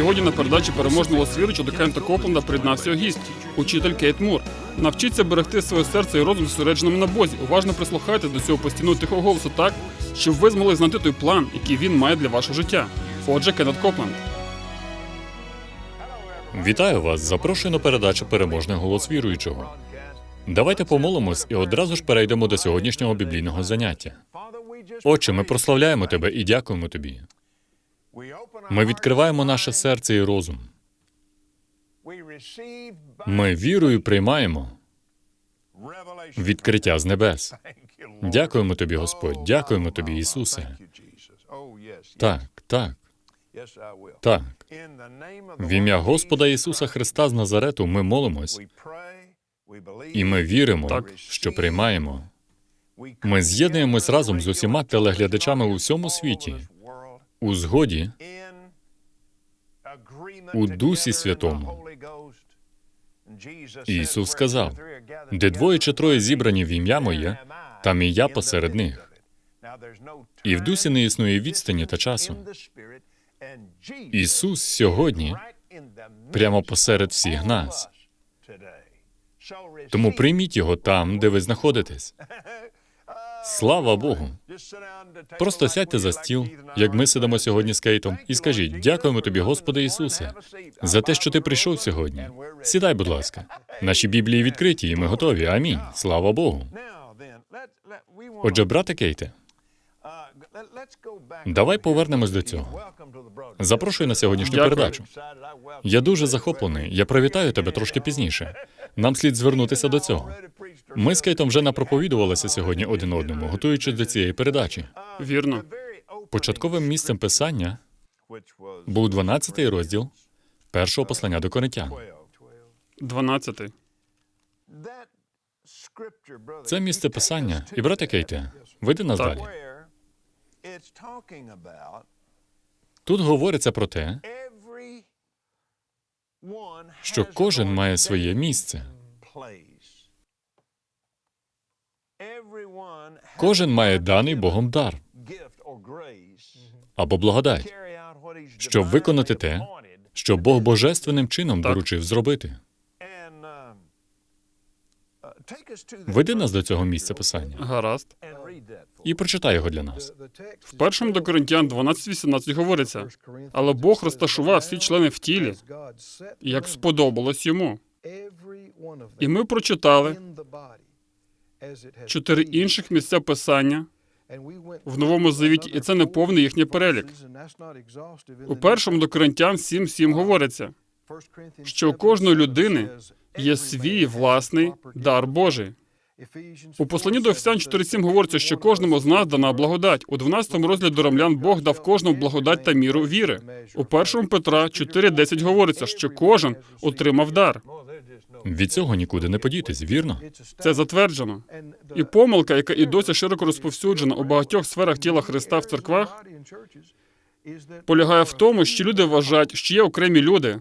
Сьогодні на передачі переможного свідча до Кента Копленда приєднався гість, учитель Кейт Мур. Навчіться берегти своє серце і розум зосередженим на Бозі. Уважно прислухайте до цього постійного тихого голосу так, щоб ви змогли знайти той план, який він має для вашого життя. Отже, Кеннет Копленд. Вітаю вас! Запрошую на передачу Переможний голос віруючого. Давайте помолимось і одразу ж перейдемо до сьогоднішнього біблійного заняття. Отче, ми прославляємо тебе і дякуємо тобі. Ми відкриваємо наше серце і розум. Ми вірою приймаємо відкриття з небес. Дякуємо тобі, Господь. Дякуємо тобі, Ісусе. Так, так, так. В ім'я Господа Ісуса Христа з Назарету ми молимось, і ми віримо, Так. що приймаємо. Ми з'єднуємось разом з усіма телеглядачами у всьому світі у згоді у Дусі Святому. Ісус сказав, де двоє чи троє зібрані в ім'я моє, там і я посеред них. І в дусі не існує відстані та часу. Ісус сьогодні прямо посеред всіх нас. Тому прийміть його там, де ви знаходитесь. Слава Богу! Просто сядьте за стіл, як ми сидимо сьогодні з Кейтом, і скажіть: дякуємо тобі, Господи Ісусе, за те, що ти прийшов сьогодні. Сідай, будь ласка. Наші біблії відкриті, і ми готові. Амінь. Слава Богу. Отже, брате Кейте, давай повернемось до цього. Запрошую на сьогоднішню Дякую. передачу. Я дуже захоплений. Я привітаю тебе трошки пізніше. Нам слід звернутися до цього. Ми з Кейтом вже напроповідувалися сьогодні один одному, готуючись до цієї передачі. Вірно. Початковим місцем писання був 12 розділ першого послання до коринтян. 12. Це місце писання. І брате Кейте, вийди нас Так. далі. Тут говориться про те, що кожен має своє місце. Кожен має даний Богом дар або благодать, щоб виконати те, що Бог божественним чином доручив зробити. Веди нас до цього місця писання Гаразд. і прочитай його для нас. В першому до Коринтян 12.18 говориться, але Бог розташував всі члени в тілі, як сподобалось йому. І ми прочитали чотири інших місця писання в Новому Завіті, і це не повний їхній перелік. У першому до Коринтян 7.7 говориться, що у кожної людини є свій власний дар Божий. У посланні до Офісян 4.7 говориться, що кожному з нас дана благодать. У 12 розділі до ромлян Бог дав кожному благодать та міру віри. У першому Петра 4.10 говориться, що кожен отримав дар. Від цього нікуди не подітись, вірно? Це затверджено. І помилка, яка і досі широко розповсюджена у багатьох сферах тіла Христа в церквах, полягає в тому, що люди вважають, що є окремі люди,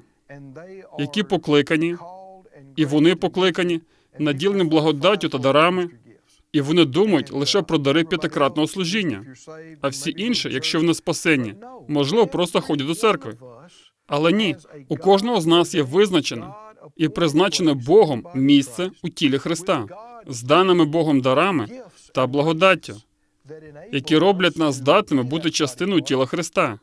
які покликані, і вони покликані, наділені благодаттю та дарами, і вони думають лише про дари п'ятикратного служіння. А всі інші, якщо вони спасені, можливо, просто ходять до церкви. Але ні, у кожного з нас є визначене і призначене Богом місце у тілі Христа з даними Богом дарами та благодаттю, які роблять нас здатними бути частиною тіла Христа.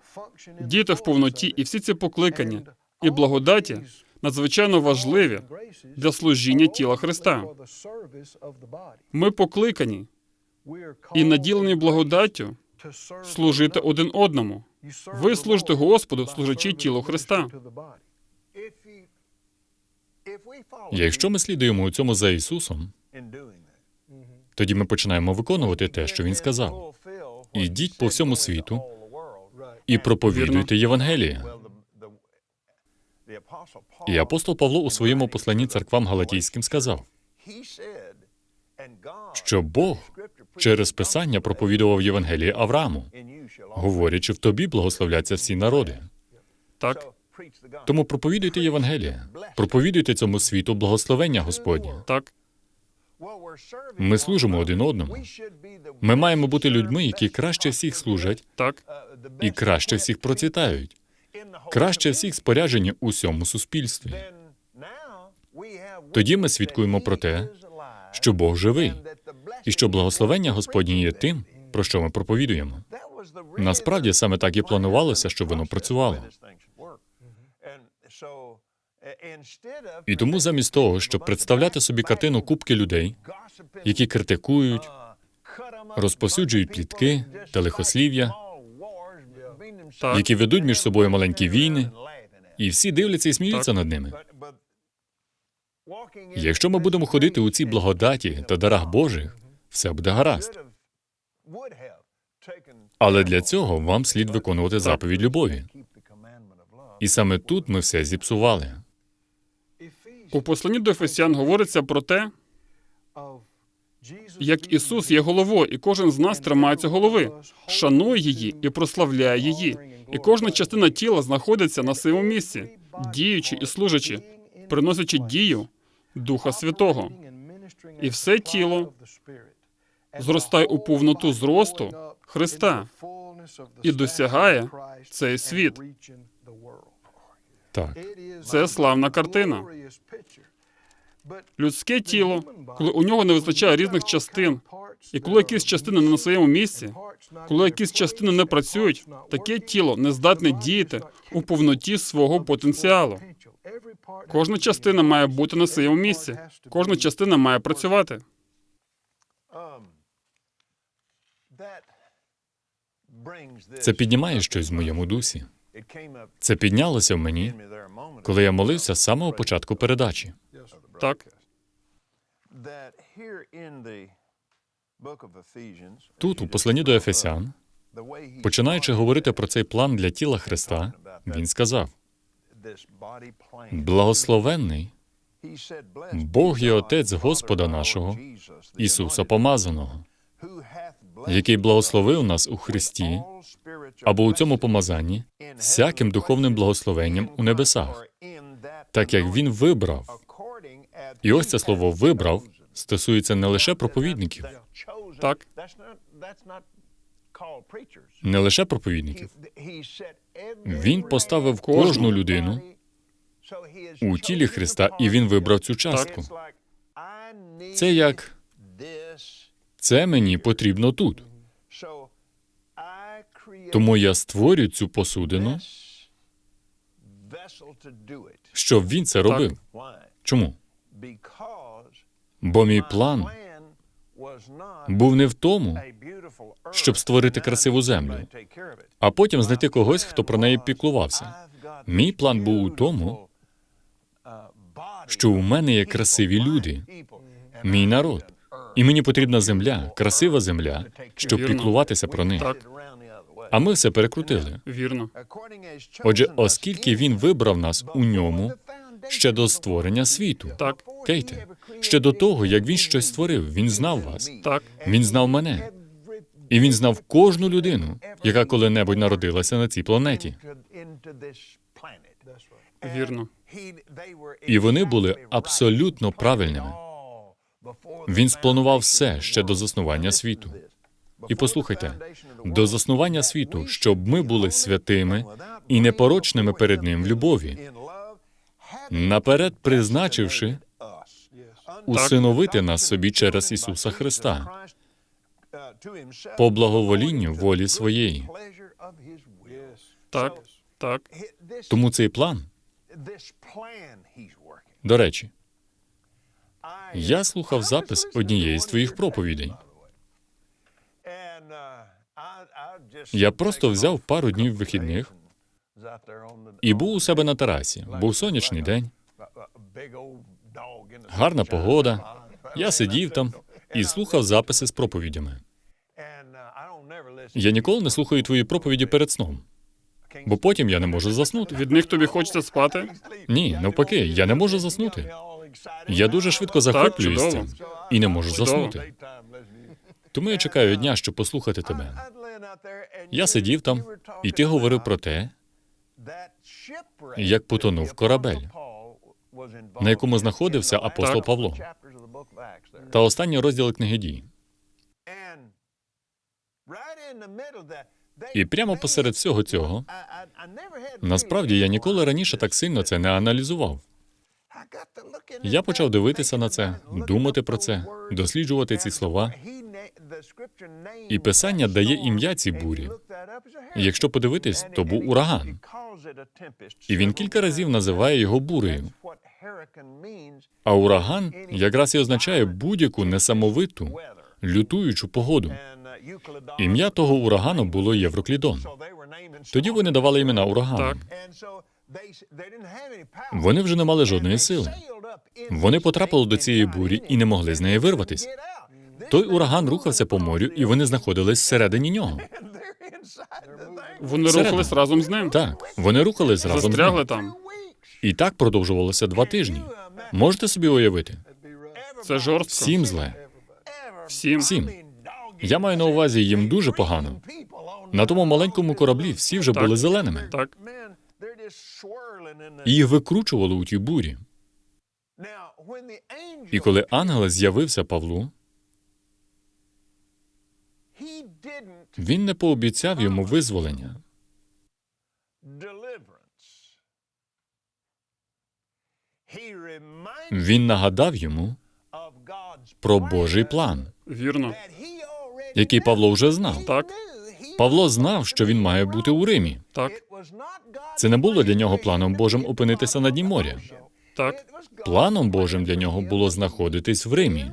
Діти в повноті і всі ці покликання і благодаті надзвичайно важливі для служіння тіла Христа. Ми покликані і наділені благодаттю служити один одному. Ви служите Господу, служачи тілу Христа. Якщо ми слідуємо у цьому за Ісусом, тоді ми починаємо виконувати те, що Він сказав. Ідіть по всьому світу і проповідуйте Євангеліє. І апостол Павло у своєму посланні церквам галатійським сказав, що Бог через Писання проповідував Євангеліє Аврааму, говорячи, в тобі благословляться всі народи. Так, Тому проповідуйте Євангеліє, проповідуйте цьому світу благословення Господнє. так, Ми служимо один одному. Ми маємо бути людьми, які краще всіх служать так, і краще всіх процвітають. Краще всіх споряджені у всьому суспільстві. Тоді ми свідкуємо про те, що Бог живий, і що благословення Господнє є тим, про що ми проповідуємо. Насправді саме так і планувалося, щоб воно працювало. І тому замість того, щоб представляти собі картину кубки людей, які критикують, розповсюджують плітки та лихослів'я, Так. які ведуть між собою маленькі війни, і всі дивляться і сміються над ними. Якщо ми будемо ходити у цій благодаті та дарах Божих, все буде гаразд. Але для цього вам слід виконувати заповідь любові. І саме тут ми все зіпсували. У посланні до Ефесян говориться про те, як Ісус є головою, і кожен з нас тримається голови, шанує її і прославляє її. І кожна частина тіла знаходиться на своєму місці, діючи і служачи, приносячи дію Духа Святого. І все тіло зростає у повноту зросту Христа і досягає цей світ. Так, Це славна картина. Людське тіло, коли у нього не вистачає різних частин, і коли якісь частини не на своєму місці, коли якісь частини не працюють, таке тіло не здатне діяти у повноті свого потенціалу. Кожна частина має бути на своєму місці. Кожна частина має працювати. це піднімає щось в моєму дусі. Це піднялося в мені, коли я молився з самого початку передачі. Так, Тут, у посланні до Ефесян, починаючи говорити про цей план для тіла Христа, він сказав: Благословенний Бог є Отець Господа нашого, Ісуса Помазаного, який благословив нас у Христі або у цьому помазанні всяким духовним благословенням у небесах, так як Він вибрав. І ось це слово вибрав стосується не лише проповідників, так, не лише проповідників. Він поставив кожну людину у тілі Христа, і він вибрав цю частку. Це як це мені потрібно тут. Тому я створю цю посудину, щоб він це робив. Чому? Бо мій план був не в тому, щоб створити красиву землю, а потім знайти когось, хто про неї піклувався. Мій план був у тому, що у мене є красиві люди, мій народ, і мені потрібна земля, красива земля, щоб Вірно. піклуватися про них. так, А ми все перекрутили. вірно. Отже, оскільки він вибрав нас у ньому ще до створення світу, Так, Кейте, ще до того, як він щось створив, він знав вас, так, він знав мене, і він знав кожну людину, яка коли-небудь народилася на цій планеті. вірно. І вони були абсолютно правильними. Він спланував все ще до заснування світу. І послухайте, до заснування світу, щоб ми були святими і непорочними перед ним в любові, наперед призначивши усиновити нас собі через Ісуса Христа по благоволінню волі своєї. Так, так, Тому цей план, до речі, я слухав запис однієї з твоїх проповідей. Я просто взяв пару днів вихідних і був у себе на терасі. Був сонячний день, гарна погода. Я сидів там і слухав записи з проповідями. Я ніколи не слухаю твої проповіді перед сном, бо потім я не можу заснути. від них тобі хочеться спати? Ні, навпаки, я не можу заснути. Я дуже швидко захоплююсь цим і не можу Чудово. заснути. Тому я чекаю дня, щоб послухати тебе. Я сидів там, і ти говорив про те, як потонув корабель, на якому знаходився апостол. Павло, та останній розділ книги дій. І прямо посеред всього цього, насправді я ніколи раніше так сильно це не аналізував. Я почав дивитися на це, думати про це, досліджувати ці слова. І писання дає ім'я цій бурі. І Якщо подивитись, то був ураган. І він кілька разів називає його бурею. А ураган якраз і означає будь-яку несамовиту, лютуючу погоду. Ім'я того урагану було Євроклідон. Тоді вони давали імена урагану. Вони вже не мали жодної сили. Вони потрапили до цієї бурі і не могли з неї вирватися. Той ураган рухався по морю, і вони знаходились всередині нього. Вони рухались разом з ним. Так, вони рухались разом з Застрягли ним. там. І так продовжувалося два тижні. Можете собі уявити? Це жорстко. Всім зле. Всім. Всім. Я маю на увазі їм дуже погано. На тому маленькому кораблі всі вже Так. були зеленими. Так. І їх викручувало у тій бурі. І коли ангел з'явився Павлу, він не пообіцяв йому визволення. Він нагадав йому про Божий план, Вірно. який Павло вже знав. Так. Павло знав, що він має бути у Римі. Так. Це не було для нього планом Божим опинитися на дні моря. Так. Планом Божим для нього було знаходитись в Римі.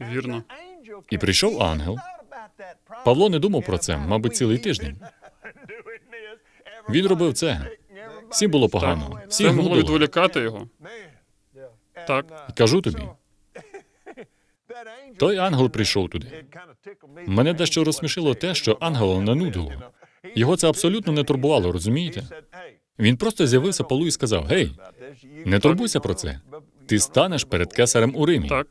Вірно. І прийшов ангел. Павло не думав про це, мабуть, цілий тиждень. Він робив це. Всім було погано. Всі Це могло відволікати його. Так. Кажу тобі, той ангел прийшов туди. Мене дещо розсмішило те, що ангела не нудило. Його це абсолютно не турбувало, розумієте? Він просто з'явився Павлу і сказав: Гей, не турбуйся про це. Ти станеш перед кесарем у Римі. Так.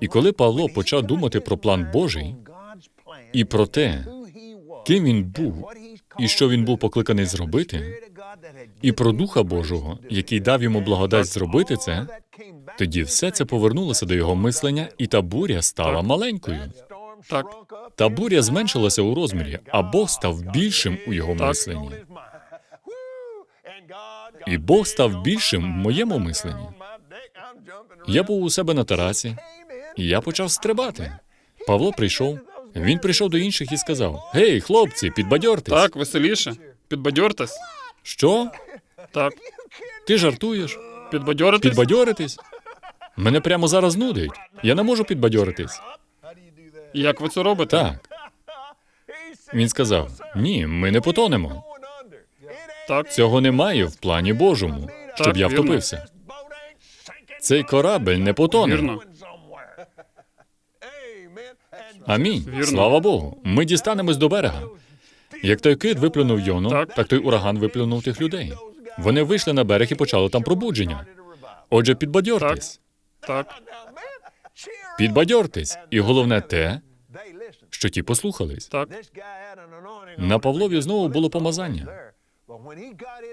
І коли Павло почав думати про план Божий і про те, ким він був і що він був покликаний зробити, і про Духа Божого, який дав йому благодать зробити це, тоді все це повернулося до його мислення, і та буря стала маленькою. Так. Та буря зменшилася у розмірі, а Бог став більшим у його мисленні. І Бог став більшим в моєму мисленні. Я був у себе на терасі, і я почав стрибати. Павло прийшов. Він прийшов до інших і сказав: Гей, хлопці, підбадьортесь. Так, веселіше. Підбадьортесь. Що? Так. Ти жартуєш? Підбадьоритесь. Підбадьоритись? Мене прямо зараз нудить. Я не можу підбадьоритись. Як ви це робите? Так. Він сказав: Ні, ми не потонемо. Так. Цього немає в плані Божому, щоб я вірно. втопився. Цей корабель не потоне. Вірно. Амінь. Вірно. Слава Богу. Ми дістанемось до берега. Як той кит виплюнув Йону, Так. так той ураган виплюнув тих людей. Вони вийшли на берег і почали там пробудження. Отже, підбадьортесь. Так. Підбадьортесь. І головне те, що ті послухались. Так. На Павлові знову було помазання.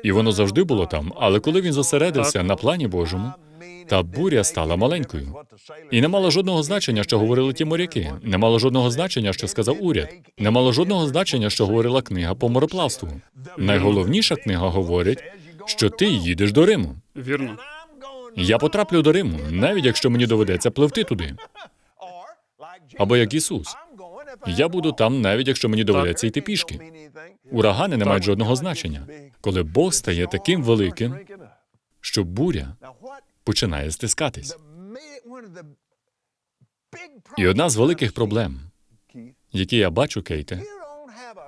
І воно завжди було там, але коли він зосередився Так. на плані Божому, та буря стала маленькою. І не мало жодного значення, що говорили ті моряки. Не мало жодного значення, що сказав уряд. Не мало жодного значення, що говорила книга по мореплавству. Найголовніша книга говорить, що ти їдеш до Риму. Вірно. Я потраплю до Риму, навіть якщо мені доведеться пливти туди. Або як Ісус. Я буду там, навіть якщо мені доведеться йти пішки. Урагани не мають жодного значення. Коли Бог стає таким великим, що буря починає стискатись. І одна з великих проблем, які я бачу, Кейте,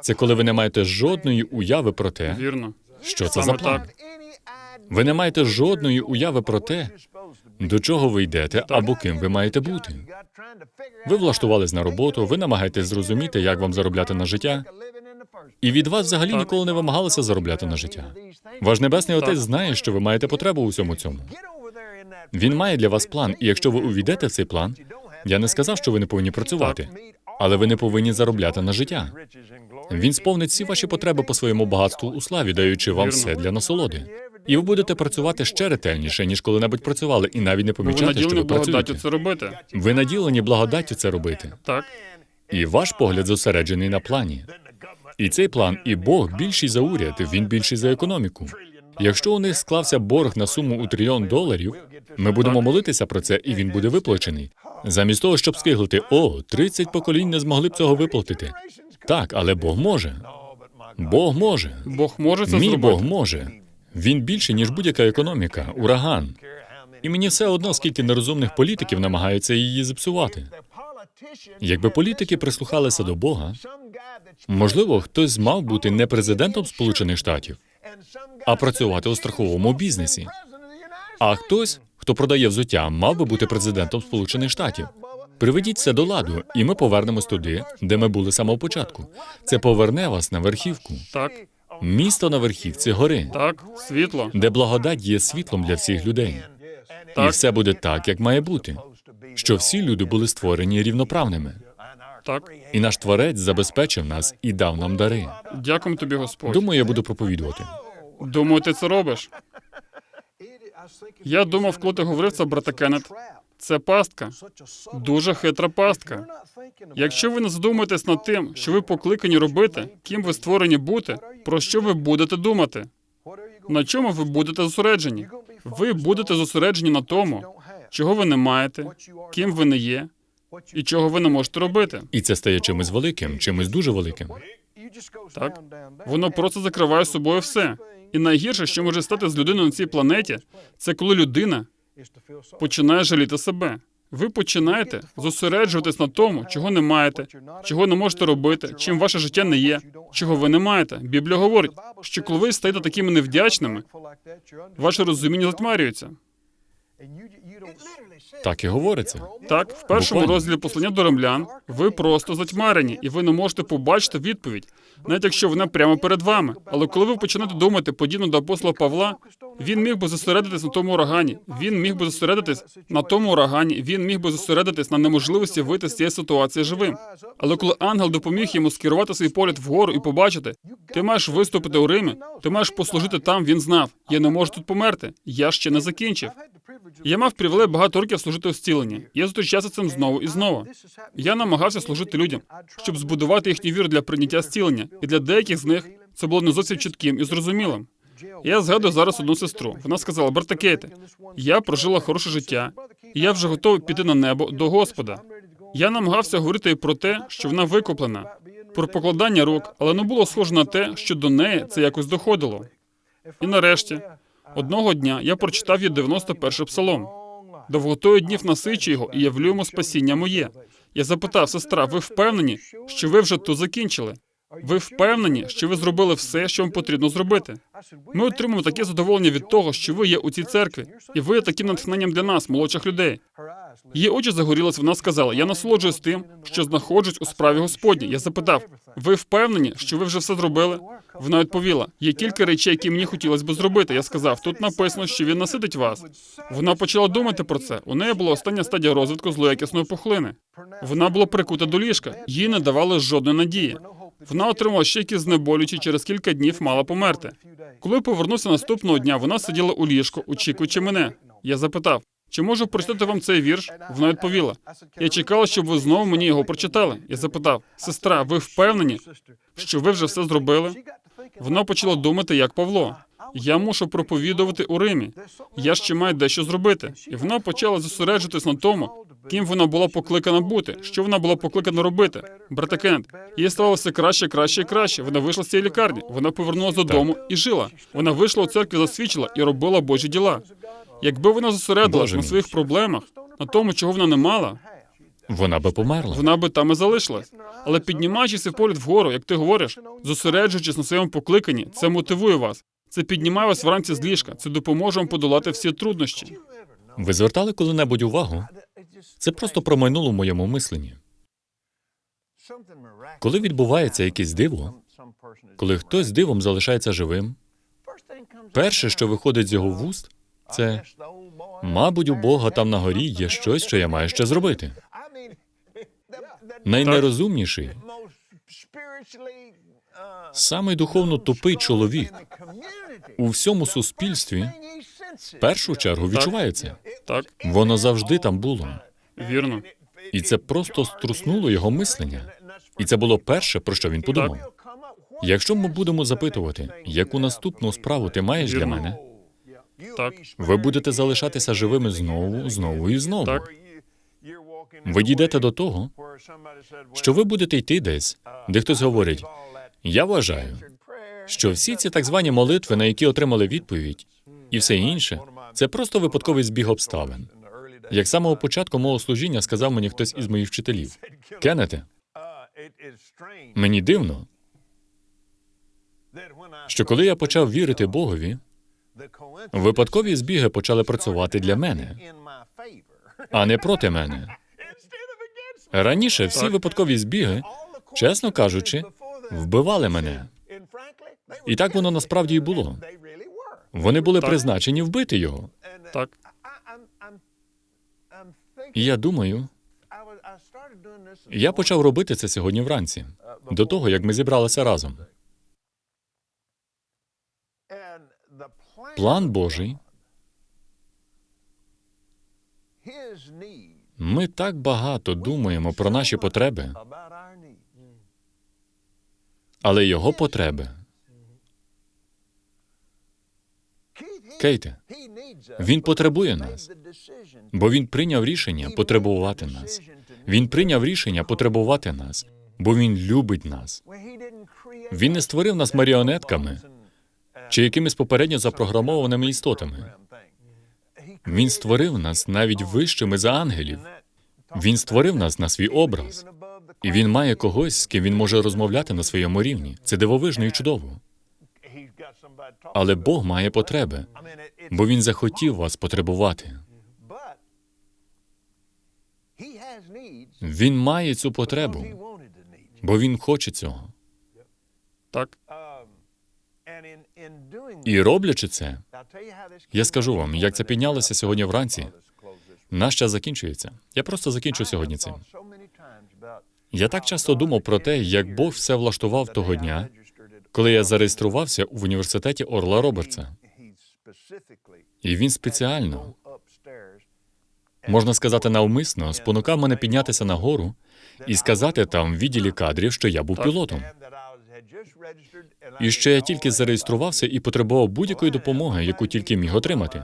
це коли ви не маєте жодної уяви про те, Вірно. що це за план. так. Ви не маєте жодної уяви про те, до чого ви йдете або ким ви маєте бути. Ви влаштувались на роботу, ви намагаєтесь зрозуміти, як вам заробляти на життя, і від вас взагалі ніколи не вимагалося заробляти на життя. Ваш небесний отець знає, що ви маєте потребу у всьому цьому. Він має для вас план, і якщо ви увійдете в цей план, я не сказав, що ви не повинні працювати, але ви не повинні заробляти на життя. Він сповнить всі ваші потреби по своєму багатству у славі, даючи вам все для насолоди. І ви будете працювати ще ретельніше, ніж коли-небудь працювали, і навіть не помічати, що ви працюєте. це робити. Ви наділені благодаттю це робити. Так. І ваш погляд зосереджений на плані. І цей план, і Бог більший за уряд, він більший за економіку. Якщо у них склався борг на суму у трильйон доларів, ми будемо молитися про це, і він буде виплачений. Замість того, щоб скиглити, о, 30 поколінь не змогли б цього виплатити. Так, але Бог може. Бог може. Бог може це Мій зробити. Бог може. Він більше, ніж будь-яка економіка, ураган. І мені все одно, скільки нерозумних політиків намагаються її зіпсувати. Якби політики прислухалися до Бога, можливо, хтось мав бути не президентом Сполучених Штатів, а працювати у страховому бізнесі. А хтось, хто продає взуття, мав би бути президентом Сполучених Штатів. Приведіть це до ладу, і ми повернемось туди, де ми були з самого початку. Це поверне вас на верхівку. Так, Місто на верхівці гори, так, світло. де благодать є світлом для всіх людей. І все буде так, як має бути. Що всі люди були створені рівноправними. Так. І наш творець забезпечив нас і дав нам дари. Дякуємо тобі, Господь. Думаю, я буду проповідувати. Думаю, ти це робиш. Я думав, коли ти говорив це, брате Кеннет, це пастка. Дуже хитра пастка. Якщо ви не задумаєтесь над тим, що ви покликані робити, ким ви створені бути, про що ви будете думати? На чому ви будете зосереджені? Ви будете зосереджені на тому, чого ви не маєте, ким ви не є і чого ви не можете робити. І це стає чимось великим, чимось дуже великим. Так, воно просто закриває собою все. І найгірше, що може стати з людиною на цій планеті, це коли людина починає жаліти себе. Ви починаєте зосереджуватись на тому, чого не маєте, чого не можете робити, чим ваше життя не є, чого ви не маєте. Біблія говорить, що коли ви стаєте такими невдячними, ваше розуміння затьмарюється. Так і говориться. Так, в першому Буквально. розділі послання до римлян ви просто затьмарені, і ви не можете побачити відповідь, навіть якщо вона прямо перед вами. Але коли ви починаєте думати подібно до апостола Павла, він міг би зосередитись на тому урагані. Він міг би зосередитись на тому урагані. Він міг би зосередитись на неможливості вийти з цієї ситуації живим. Але коли ангел допоміг йому скерувати свій погляд вгору і побачити, ти маєш виступити у Римі, ти маєш послужити там. Він знав. Я не можу тут померти. Я ще не закінчив. Я мав привілей багато років служити у зціленні. Я зустрічався цим знову і знову. Я намагався служити людям, щоб збудувати їхню віру для прийняття зцілення. І для деяких з них це було не зовсім чітким і зрозумілим. Я згадую зараз одну сестру. Вона сказала: Брате Кейте, я прожила хороше життя, і я вже готовий піти на небо до Господа. Я намагався говорити про те, що вона викуплена, про покладання рук, але не було схоже на те, що до неї це якось доходило. І нарешті, одного дня я прочитав їй 91 псалом. Довготою днів насичу його і явлю йому спасіння моє. Я запитав, сестра, ви впевнені, що ви вже тут закінчили? Ви впевнені, що ви зробили все, що вам потрібно зробити? Ми отримуємо таке задоволення від того, що ви є у цій церкві, і ви є таким натхненням для нас, молодших людей. Її очі загорілись, вона сказала: Я насолоджуюсь тим, що знаходжусь у справі Господній. Я запитав: ви впевнені, що ви вже все зробили? Вона відповіла: є кілька речей, які мені хотілося б зробити. Я сказав, тут написано, що він наситить вас. Вона почала думати про це. У неї була остання стадія розвитку злоякісної пухлини. Вона була прикута до ліжка, їй не давали жодної надії. Вона отримала ще якісь знеболючі, через кілька днів мала померти. Коли повернувся наступного дня, вона сиділа у ліжку, очікуючи мене. Я запитав, чи можу прочитати вам цей вірш? Вона відповіла: Я чекала, щоб ви знову мені його прочитали. Я запитав, сестра, ви впевнені, що ви вже все зробили? Вона почала думати, як Павло. Я мушу проповідувати у Римі. Я ще маю дещо зробити. І вона почала зосереджуватись на тому, ким вона була покликана бути, що вона була покликана робити. Брате Кент, їй ставалося краще, краще і краще. Вона вийшла з цієї лікарні. Вона повернулася додому і жила. Вона вийшла у церкві, засвідчила і робила Божі діла. Якби вона зосередилась Боже на мій. своїх проблемах, на тому, чого вона не мала, Вона би померла. вона би там і залишилась. Але піднімаючи свій погляд вгору, як ти говориш, зосереджуючись на своєму покликанні, це мотивує вас. Це піднімає вас вранці з ліжка. Це допоможе вам подолати всі труднощі. Ви звертали коли-небудь увагу? Це просто промайнуло в моєму мисленні. Коли відбувається якесь диво, коли хтось дивом залишається живим, перше, що виходить з його вуст, це мабуть, у Бога там на горі є щось, що я маю ще зробити. Найнерозумніший, самий духовно тупий чоловік у всьому суспільстві в першу чергу відчуває це. Так, Воно завжди там було. вірно. І це просто струснуло його мислення. І це було перше, про що він подумав. Якщо ми будемо запитувати, яку наступну справу ти маєш для мене, Так. ви будете залишатися живими знову, знову і знову. Так. Ви дійдете до того, що ви будете йти десь, де хтось говорить: я вважаю, що всі ці так звані молитви, на які отримали відповідь, і все інше, це просто випадковий збіг обставин. Як з самого початку мого служіння сказав мені хтось із моїх вчителів, Кеннете, мені дивно, що коли я почав вірити Богові, випадкові збіги почали працювати для мене, а не проти мене. Раніше всі випадкові збіги, чесно кажучи, вбивали мене. І так воно насправді і було. Вони були Так. призначені вбити його. Так. І я думаю, я почав робити це сьогодні вранці, до того як ми зібралися разом. План Божий. Ми так багато думаємо про наші потреби, але його потреби. Кейте, він потребує нас, бо він прийняв рішення потребувати нас. Він прийняв рішення потребувати нас, бо він любить нас. Він не створив нас маріонетками чи якимись попередньо запрограмованими істотами. Він створив нас навіть вищими за ангелів. Він створив нас на свій образ, і він має когось, з ким він може розмовляти на своєму рівні. Це дивовижно і чудово. Але Бог має потреби, бо він захотів вас потребувати. Він має цю потребу, бо він хоче цього. Так. І роблячи це, я скажу вам, як це піднялося сьогодні вранці. Наш час закінчується. Я просто закінчу сьогодні цим. Я так часто думав про те, як Бог все влаштував того дня, коли я зареєструвався в університеті Орла Робертса. І він спеціально, можна сказати, навмисно спонукав мене піднятися нагору і сказати там в відділі кадрів, що я був пілотом. І що я тільки зареєструвався і потребував будь-якої допомоги, яку тільки міг отримати.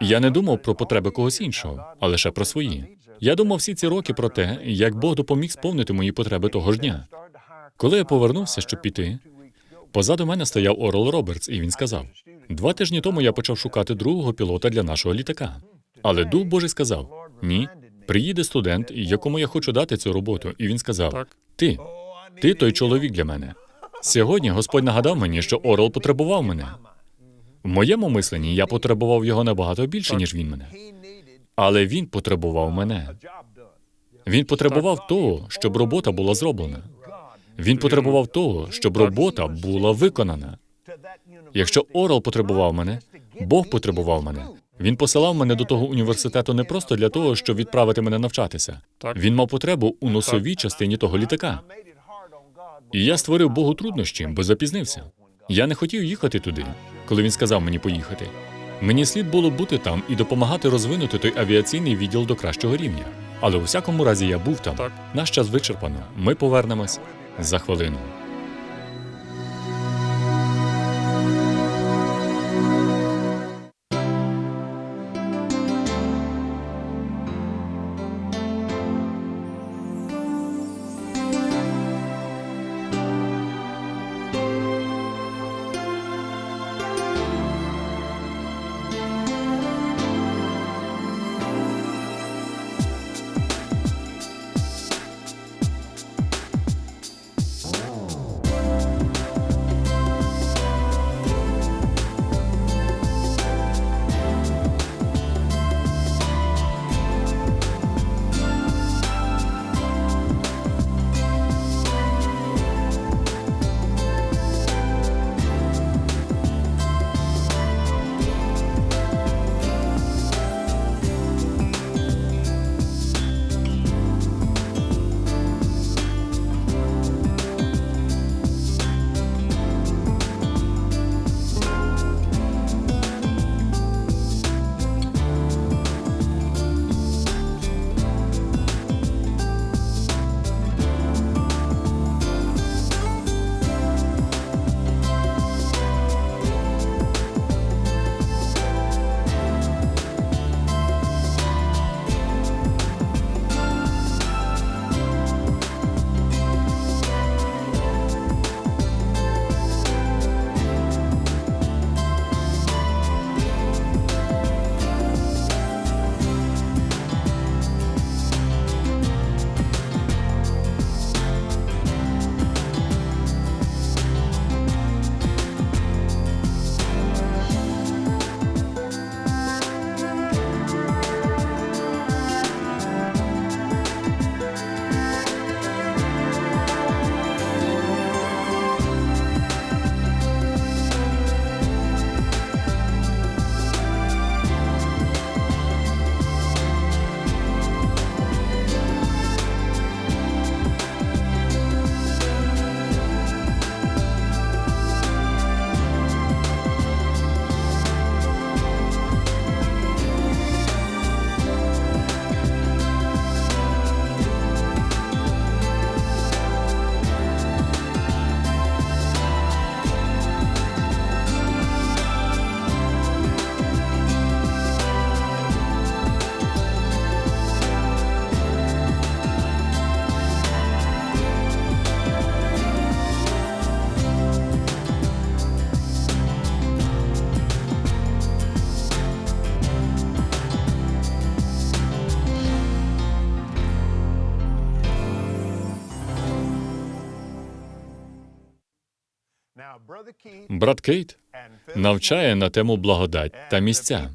Я не думав про потреби когось іншого, а лише про свої. Я думав всі ці роки про те, як Бог допоміг сповнити мої потреби того ж дня. Коли я повернувся, щоб піти, позаду мене стояв Орел Робертс, і він сказав: два тижні тому я почав шукати другого пілота для нашого літака. Але Дух Божий сказав: ні, приїде студент, якому я хочу дати цю роботу. І він сказав. Ти, ти той чоловік для мене. Сьогодні Господь нагадав мені, що Орел потребував мене. В моєму мисленні я потребував його набагато більше, ніж він мене. Але він потребував мене. Він потребував того, щоб робота була зроблена. Він потребував того, щоб робота була виконана. Якщо Орел потребував мене, Бог потребував мене. Він посилав мене до того університету не просто для того, щоб відправити мене навчатися. Він мав потребу у носовій частині того літака. І я створив Богу труднощі, бо запізнився. Я не хотів їхати туди, коли він сказав мені поїхати. Мені слід було бути там і допомагати розвинути той авіаційний відділ до кращого рівня. Але у всякому разі я був там. Наш час вичерпано. Ми повернемось за хвилину. Брат Кейт навчає на тему благодать та місця.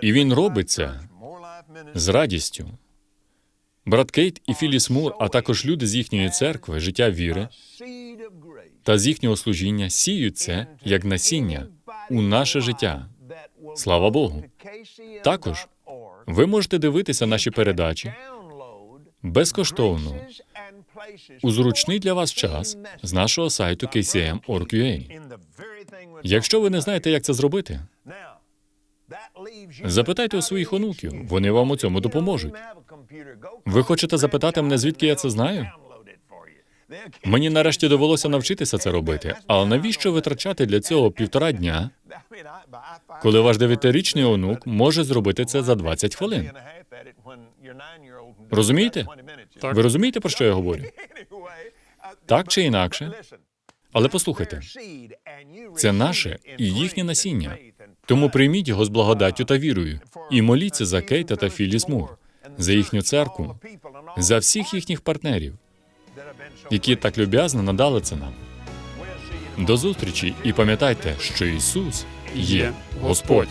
І він робить це з радістю. Брат Кейт і Філіс Мур, а також люди з їхньої церкви, життя віри та з їхнього служіння сіють це як насіння у наше життя. Слава Богу. Також ви можете дивитися наші передачі безкоштовно у зручний для вас час з нашого сайту kcm.org.ua. Якщо ви не знаєте, як це зробити, запитайте у своїх онуків, вони вам у цьому допоможуть. Ви хочете запитати мене, звідки я це знаю? Мені нарешті довелося навчитися це робити. Але навіщо витрачати для цього півтора дня, коли ваш дев'ятирічний онук може зробити це за 20 хвилин? Розумієте? Так. Ви розумієте, про що я говорю? Так чи інакше? Але послухайте, це наше і їхнє насіння. Тому прийміть його з благодаттю та вірою і моліться за Кейта та Філіс Мур, за їхню церкву, за всіх їхніх партнерів, які так люб'язно надали це нам. До зустрічі і пам'ятайте, що Ісус є Господь.